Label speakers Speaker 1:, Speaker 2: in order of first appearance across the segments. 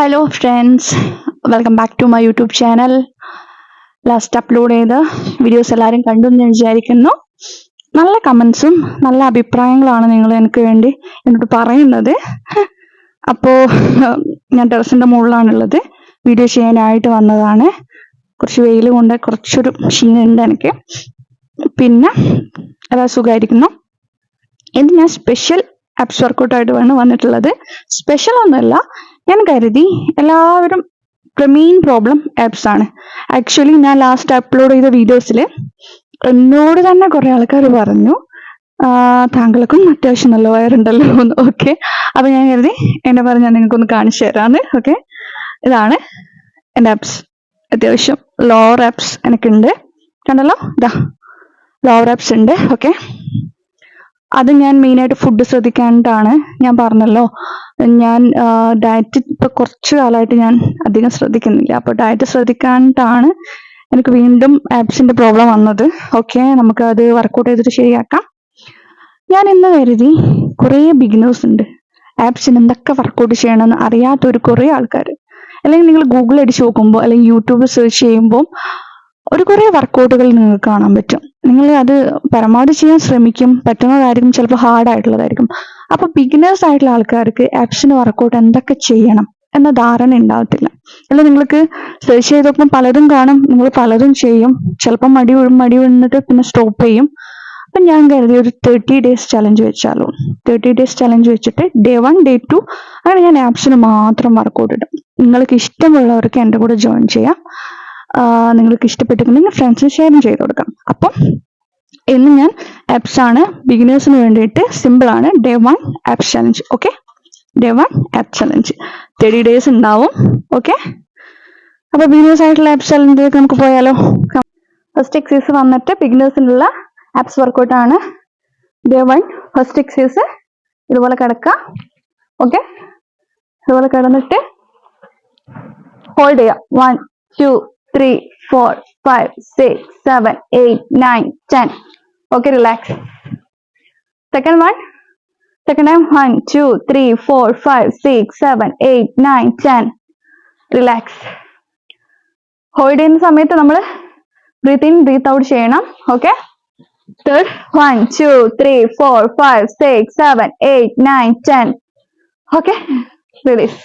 Speaker 1: Hello friends welcome back to my YouTube channel last upload ചെയ്ത videos എല്ലാവരും കണ്ടു എന്ന് ഞാൻ വിചാരിക്കുന്നു. നല്ല കമൻസും നല്ല അഭിപ്രായങ്ങളാണ് നിങ്ങൾ എനിക്ക് വേണ്ടി എന്നോട് പറയുന്നത്. അപ്പോൾ ഞാൻ ടെറസിന്റെ മുകളിലാണുള്ളത്. വീഡിയോ ചെയ്യാനായിട്ട് വന്നതാണ്. കുറച്ച് വെയിൽ കൊണ്ട് കുറച്ചൊരു ക്ഷീണുണ്ട് എനിക്ക്. പിന്നെ എല്ലാ സുഖമായിരിക്കുന്നു ഇത് ഞാൻ സ്പെഷ്യൽ ആപ്സ് വർക്കൗട്ടായിട്ട് വേണം വന്നിട്ടുള്ളത്. സ്പെഷ്യൽ ഒന്നുമല്ല ഞാൻ കരുതി എല്ലാവരും മെയിൻ പ്രോബ്ലം ആപ്സ് ആണ്. ആക്ച്വലി ഞാൻ ലാസ്റ്റ് അപ്ലോഡ് ചെയ്ത വീഡിയോസിൽ എന്നോട് തന്നെ കുറെ ആൾക്കാർ പറഞ്ഞു താങ്കൾക്കും അത്യാവശ്യം നല്ല വയറുണ്ടല്ലോ എന്ന്. ഓക്കെ അപ്പൊ ഞാൻ കരുതി എന്നെ പറഞ്ഞ് ഞാൻ നിങ്ങൾക്കൊന്ന് കാണിച്ചു തരാന്ന്. ഓക്കെ ഇതാണ് എന്റെ ആപ്സ് അത്യാവശ്യം ലോവർ ആപ്സ് എനിക്കുണ്ട്. കണ്ടല്ലോ? ഇതാ ലോവർ ആപ്സ് ഉണ്ട്. ഓക്കെ അത് ഞാൻ മെയിനായിട്ട് ഫുഡ് ശ്രദ്ധിക്കാനായിട്ടാണ് ഞാൻ പറഞ്ഞല്ലോ. ഞാൻ ഡയറ്റ് ഇപ്പൊ കുറച്ച് കാലമായിട്ട് ഞാൻ അധികം ശ്രദ്ധിക്കുന്നില്ല. അപ്പൊ ഡയറ്റ് ശ്രദ്ധിക്കാനായിട്ടാണ് എനിക്ക് വീണ്ടും ആപ്സിന്റെ പ്രോബ്ലം വന്നത്. ഓക്കെ നമുക്ക് അത് വർക്കൗട്ട് ചെയ്തിട്ട് ശരിയാക്കാം. ഞാൻ ഇന്ന് കരുതി കുറേ ബിഗിനേഴ്സ് ഉണ്ട്. ആപ്സിന് എന്തൊക്കെ വർക്കൗട്ട് ചെയ്യണമെന്ന് അറിയാത്ത ഒരു കുറേ ആൾക്കാർ അല്ലെങ്കിൽ നിങ്ങൾ ഗൂഗിൾ അടിച്ച് നോക്കുമ്പോൾ അല്ലെങ്കിൽ യൂട്യൂബിൽ സെർച്ച് ചെയ്യുമ്പോൾ ഒരു കുറേ വർക്കൗട്ടുകൾ നിങ്ങൾക്ക് കാണാൻ പറ്റും. നിങ്ങൾ അത് പരമാവധി ചെയ്യാൻ ശ്രമിക്കും. പറ്റുന്നതായിരിക്കും ചിലപ്പോൾ ഹാർഡ് ആയിട്ടുള്ളതായിരിക്കും. അപ്പൊ ബിഗിനേഴ്സ് ആയിട്ടുള്ള ആൾക്കാർക്ക് ആപ്സിന് വർക്കൗട്ട് എന്തൊക്കെ ചെയ്യണം എന്ന ധാരണ ഉണ്ടാവത്തില്ല. അല്ല നിങ്ങൾക്ക് സെർച്ച് ചെയ്തപ്പം പലതും കാണും. നിങ്ങൾ പലതും ചെയ്യും. ചിലപ്പോൾ മടി വീഴും മടി വീണിട്ട് പിന്നെ സ്റ്റോപ്പ് ചെയ്യും. അപ്പൊ ഞാൻ കരുതി ഒരു തേർട്ടി ഡേയ്സ് ചലഞ്ച് വെച്ചാലോ. തേർട്ടി ഡേയ്സ് ചലഞ്ച് വെച്ചിട്ട് ഡേ വൺ ഡേ ടു അങ്ങനെ ഞാൻ ആപ്സിന് മാത്രം വർക്കൗട്ട് ഇടും. നിങ്ങൾക്ക് ഇഷ്ടമുള്ളവർക്ക് എന്റെ കൂടെ ജോയിൻ ചെയ്യാം. നിങ്ങൾക്ക് ഇഷ്ടപ്പെട്ടിട്ടുണ്ടെങ്കിൽ ഫ്രണ്ട്സിന് ഷെയറും ചെയ്ത് കൊടുക്കാം. അപ്പം ഇന്ന് ഞാൻ ആപ്സ് ആണ് ബിഗിനേഴ്സിന് വേണ്ടിയിട്ട് സിമ്പിൾ ആണ്. Day one abs challenge okay day one abs challenge thirty days ഉണ്ടാവും ഓക്കെ അപ്പൊ ബിഗിനേഴ്സ് ആയിട്ടുള്ള ആപ്പ് ചലഞ്ചിലേക്ക് നമുക്ക് പോയാലോ? ഫസ്റ്റ് എക്സസൈസ് വന്നിട്ട് ബിഗിനേഴ്സിനുള്ള ആപ്സ് വർക്കൗട്ട് ആണ്. ഡേ വൺ ഫസ്റ്റ് എക്സസൈസ് ഇതുപോലെ കിടക്കുക ഓക്കെ ഇതുപോലെ കിടന്നിട്ട് ഹോൾഡ് ചെയ്യാം. One two three four five six seven eight nine ten okay relax second one second time one two three four five six seven eight nine ten relax hold ചെയ്യുന്ന സമയത്ത് നമ്മൾ breathe in breathe out ചെയ്യണം. Okay third one two three four five six seven eight nine ten okay release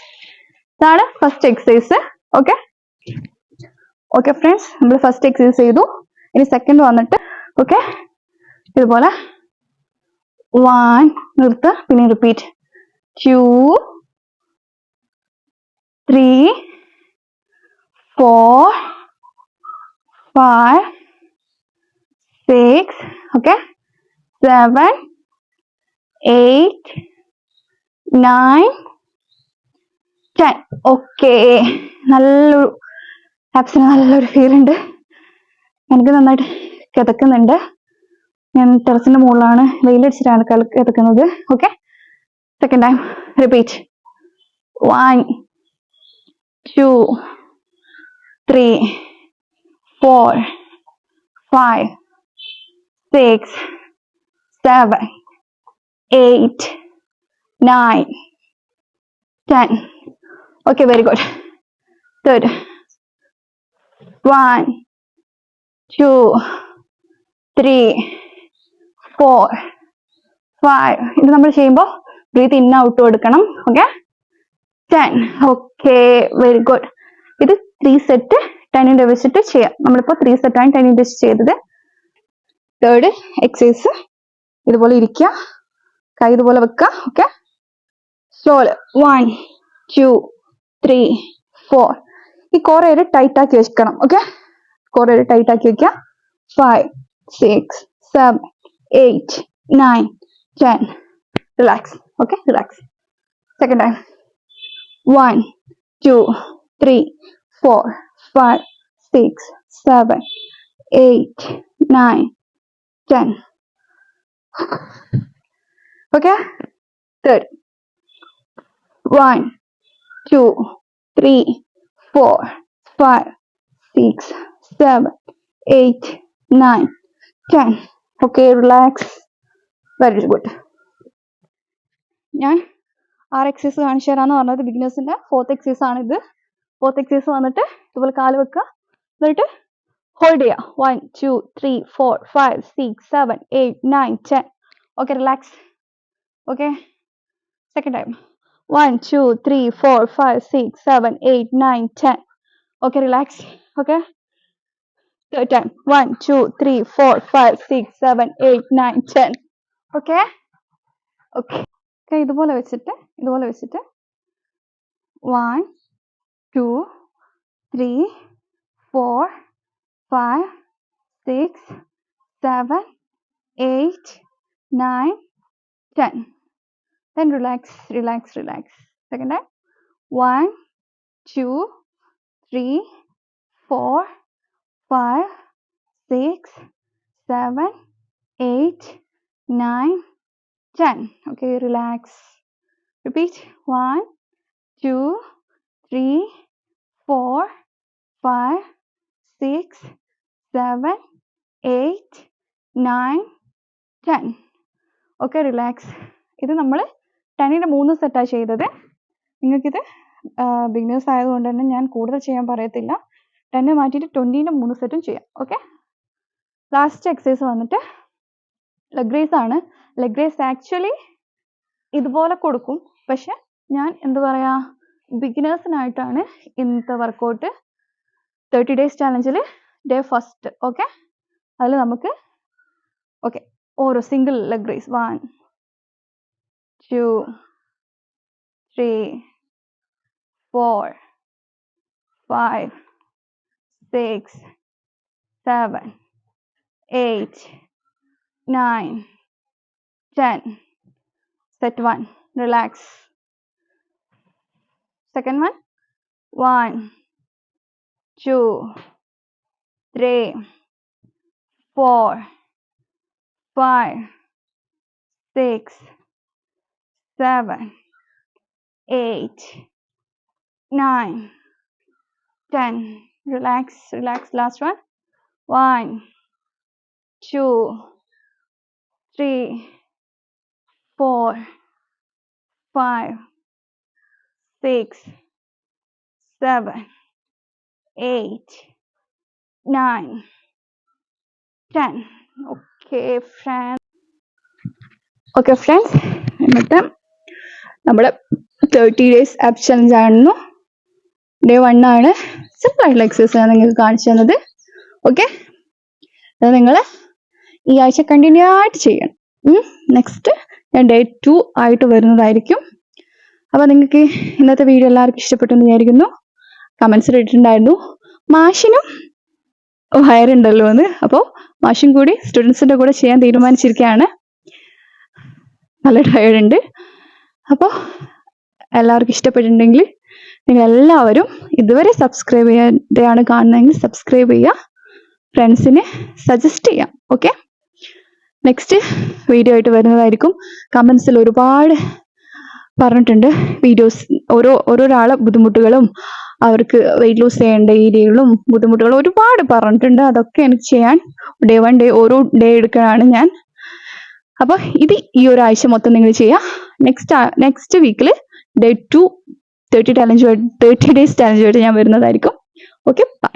Speaker 1: ഇതാണ് first exercise okay okay friends നമ്മൾ first exercise ചെയ്തു. ഇനി second വന്നിട്ട് okay ഇതുപോലെ വൺ നിർത്ത് പിന്നെ repeat two three four five six okay seven eight nine ten okay നല്ലൊരു ആപ്സിന് നല്ലൊരു ഫീൽ ഉണ്ട്. എനിക്ക് നന്നായിട്ട് കിതക്കുന്നുണ്ട്. ഞാൻ ടെറസിന്റെ മുകളിലാണ് വെയിലടിച്ചിട്ടാണ് കിതക്കുന്നത്. Okay second time repeat one two three four five six seven eight nine ten okay very good third one two, three, four, five. ഇത് നമ്മൾ ചെയ്യുമ്പോൾ ബ്രീത്ത് ഇൻ ഔട്ട് കൊടുക്കണം okay ten okay very good ഇത് three set ടെന്നിന്റെ വെച്ചിട്ട് ചെയ്യാം. നമ്മളിപ്പോൾ three സെറ്റാണ് ടെന്നിന്റെ വെച്ച് ചെയ്തത്. തേർഡ് എക്സസൈസ് ഇതുപോലെ ഇരിക്കുക. കൈ ഇതുപോലെ വെക്കുക. Okay slowly one two three four ഈ കോറേര് ടൈറ്റ് ആക്കി വെക്കണം ഓക്കെ കോറേര് ടൈറ്റ് ആക്കി വെക്കുക five six seven eight nine ten relax okay relax second time one two three four five six seven eight nine ten okay third one two three four, five, six, seven, eight, nine, ten. Okay, relax. Very good. ഞാൻ ആറ് exercise കാണിച്ചു തരാന്ന് പറഞ്ഞത് ബിഗിനേഴ്സിന്റെ fourth exercise ആണ് ഇത് fourth exercise വന്നിട്ട് ഇതുപോലെ കാൽ വെക്കുക. എന്നിട്ട് ഹോൾഡ് ചെയ്യുക. One two three four five six seven eight nine ten okay relax okay second time One, two, three, four, five, six, seven, eight, nine, ten. Okay, relax. Okay. Third time. 1, Okay. Okay. Okay, the ball of it. The ball of it. 1, 2, 3, 4, then relax relax relax. Second time. One two three four five six seven eight nine ten. Okay relax. Repeat. One, two, three, four, five, six, seven, eight, nine, ten. Okay, relax. Relax ഇത് നമ്മൾ ടെന്നിന്റെ മൂന്ന് സെറ്റാണ് ചെയ്തത്. നിങ്ങൾക്കിത് beginners ആയതുകൊണ്ട് തന്നെ ഞാൻ കൂടുതൽ ചെയ്യാൻ പറയത്തില്ല. ടെന്നെ മാറ്റിയിട്ട് ട്വന്റീന്റെ മൂന്ന് സെറ്റും ചെയ്യാം. ഓക്കെ ലാസ്റ്റ് എക്സസൈസ് വന്നിട്ട് ലെഗ് ആണ്. ലെഗ് റേസ് ആക്ച്വലി ഇതുപോലെ കൊടുക്കും. പക്ഷെ ഞാൻ എന്താ പറയാ ബിഗിനേഴ്സിനായിട്ടാണ് ഇന്നത്തെ വർക്കൗട്ട് തേർട്ടി ഡേയ്സ് ചാലഞ്ചിൽ ഡേ ഫസ്റ്റ് ഓക്കെ അതിൽ നമുക്ക് ഓക്കെ ഓരോ single leg raise one two, three, four, five, six, seven, eight, nine, ten. Set one, relax. Second one, one, two, three, four, five, six seven, eight, nine, ten. Relax, relax. Last one. One, two, three, four, five, six, seven, eight, nine, ten. Okay, friends. Okay, friends. നമ്മുടെ thirty days challenge ആയിരുന്നു day one ആണ്. Simple ആയിട്ടുള്ള exercise ആണ് നിങ്ങൾക്ക് കാണിച്ചു തന്നത്. Okay അത് നിങ്ങൾ ഈ ആഴ്ച കണ്ടിന്യൂ ആയിട്ട് ചെയ്യണം. നെക്സ്റ്റ് ഞാൻ ഡേ ടു ആയിട്ട് വരുന്നതായിരിക്കും. അപ്പോൾ നിങ്ങൾക്ക് ഇന്നത്തെ വീഡിയോ എല്ലാവർക്കും ഇഷ്ടപ്പെട്ടെന്ന് വിചാരിക്കുന്നു. കമൻസിൽ ഇട്ടിട്ടുണ്ടായിരുന്നു. മാഷിനും വയറുണ്ടല്ലോ എന്ന്. അപ്പോൾ മാഷും കൂടി സ്റ്റുഡൻസിന്റെ കൂടെ ചെയ്യാൻ തീരുമാനിച്ചിരിക്കുകയാണ്. നല്ല ടയേർഡ് ഉണ്ട്. അപ്പോൾ എല്ലാവർക്കും ഇഷ്ടപ്പെട്ടിട്ടുണ്ടെങ്കിൽ നിങ്ങൾ എല്ലാവരും ഇതുവരെ സബ്സ്ക്രൈബ് ചെയ്യാതെയാണ് കാണുന്നതെങ്കിൽ സബ്സ്ക്രൈബ് ചെയ്യുക. ഫ്രണ്ട്സിന് സജസ്റ്റ് ചെയ്യാം. ഓക്കെ നെക്സ്റ്റ് വീഡിയോ ആയിട്ട് വരുന്നതായിരിക്കും. കമൻസിൽ ഒരുപാട് പറഞ്ഞിട്ടുണ്ട്. വീഡിയോസ് ഓരോ ഓരോരാളെ ബുദ്ധിമുട്ടുകളും അവർക്ക് വെയിറ്റ് ലൂസ് ചെയ്യേണ്ട ഏരിയകളും ബുദ്ധിമുട്ടുകളും ഒരുപാട് പറഞ്ഞിട്ടുണ്ട്. അതൊക്കെ എനിക്ക് ചെയ്യാൻ ഡേ വൺ ഡേ ഓരോ ഡേ എടുക്കാനാണ് ഞാൻ. അപ്പോൾ ഇത് ഈ ഒരാഴ്ച മൊത്തം നിങ്ങൾ ചെയ്യുക. നെക്സ്റ്റ് നെക്സ്റ്റ് വീക്കിൽ ഡേ ടു തേർട്ടി ചാലഞ്ചുമായിട്ട് തേർട്ടി ഡേയ്സ് ചാലഞ്ചുമായിട്ട് ഞാൻ വരുന്നതായിരിക്കും. Okay bye